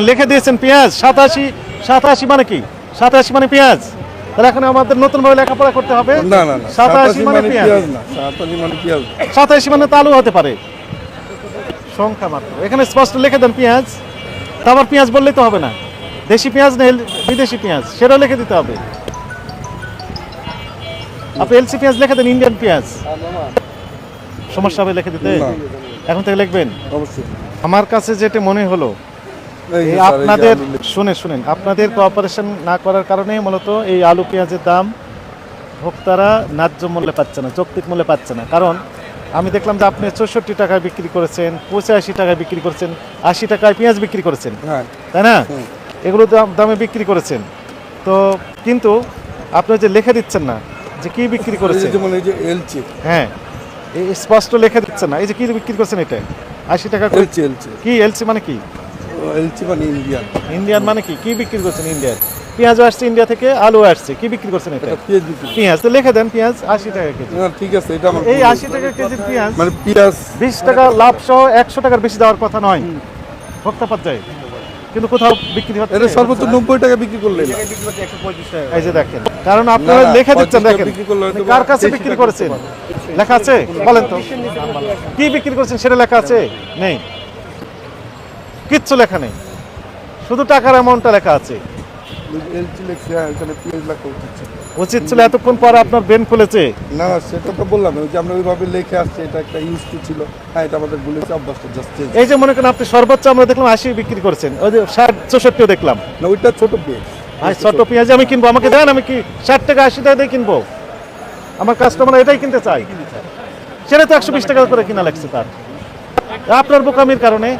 লিখে দিয়েছেন পেঁয়াজ সাতাশি সাতাশি মানে কি? সাতাশি মানে পেঁয়াজ। তাহলে এখন আমাদের নতুন ভাবে লেখাপড়া করতে হবে। না না না সাতাশি মানে পেঁয়াজ। পেঁয়াজ না সাতাশি মানে পেঁয়াজ। সাতাশি মানে তো আলু হতে পারে। সংখ্যা মাত্র। এখানে স্পষ্ট লিখে দেন পেঁয়াজ। তা আবার পেঁয়াজ বললেই তো হবে না। দেশি পেঁয়াজ না বিদেশি পেঁয়াজ? সেটাও লিখে দিতে হবে। আপনি এলসি পেঁয়াজ লিখে দেন ইন্ডিয়ান পেঁয়াজ। সমস্যা হবে লিখে দিতে? এখন থেকে লিখবেন? অবশ্যই। আমার কাছে যেটা মনে হলো আপনাদের শুনে শুনেন আপনাদের কোঅপারেশন না করার কারণে মূলত এই আলু পেঁয়াজের দাম ভোক্তারা ন্যায্য মূল্যে পাচ্ছে না যৌক্তিক মূল্যে পাচ্ছে না। কারণ আমি দেখলাম যে আপনি চৌষট্টি টাকায় বিক্রি করেছেন পঁচাশি টাকায় বিক্রি করেছেন আশি টাকায় পেঁয়াজ বিক্রি করেছেন। হ্যাঁ। তাই না? এগুলো দামে বিক্রি করেছেন। তো কিন্তু আপনি যে লিখে দিচ্ছেন না যে কি বিক্রি করেছেন? এলচি। হ্যাঁ। স্পষ্ট লিখে দিচ্ছেন না এই যে কি বিক্রি করছেন এটা? আশি টাকা করে এলচি এলচি। কি এলসি মানে কি? এলচি মানে ইন্ডিয়ান। ইন্ডিয়ান মানে কি? কি বিক্রি করছেন ইন্ডিয়ান পেঁয়াজ আসছে ইন্ডিয়া থেকে আলু আসছে কি বিক্রি করছেন এটা পেঁয়াজ পেঁয়াজ তো লিখে দেন পেঁয়াজ আশি টাকা কেজি। না ঠিক আছে এটা আমার এই আশি টাকা কেজির পেঁয়াজ মানে পেঁয়াজ বিশ টাকা লাভ সহ একশো টাকার বেশি দেওয়ার কথা নয়। ভোক্তা পর্যায়ে কিন্তু কোথাও বিক্রি হচ্ছে এটা সর্বোচ্চ নব্বই টাকা বিক্রি করলে এই যে দেখেন কারণ আপনারা না, দিচ্ছেন দেখেন। কার কাছে বিক্রি করেছেন? লেখা আছে? বলেন তো। কি বিক্রি করেছেন সেটা লেখা আছে? নেই। কিচ্ছু লেখা নেই। শুধু টাকার অ্যামাউন্টটা লেখা আছে। হ্যাঁ, উচিত ছিল। এতক্ষণ পর আপনার ব্রেন খুলেছে। না সেটা তো বললাম যে আমরা ওইভাবে লিখে আসছে এটা একটা ইউজ টু ছিল? হ্যাঁ এটা আমাদের বলেছে অভ্যাসটা জাস্ট এই যে মনে করেন আপনি সর্বোচ্চ আমরা দেখলাম আশি বিক্রি করেছেন ওই যে ষাট চৌষট্টিও দেখলাম। না ওইটা ছোট পেঁয়াজ। ভাই ছোট পেঁয়াজ আমি কিনবো আমাকে দেন আমি কি ষাট টাকা আশি টাকা দিয়ে কিনবো? আমার কাস্টমার এটাই কিনতে চাই সেটা তো একশো বিশ টাকা করে কিনা লাগছে তার। আপনার বোকামির কারণে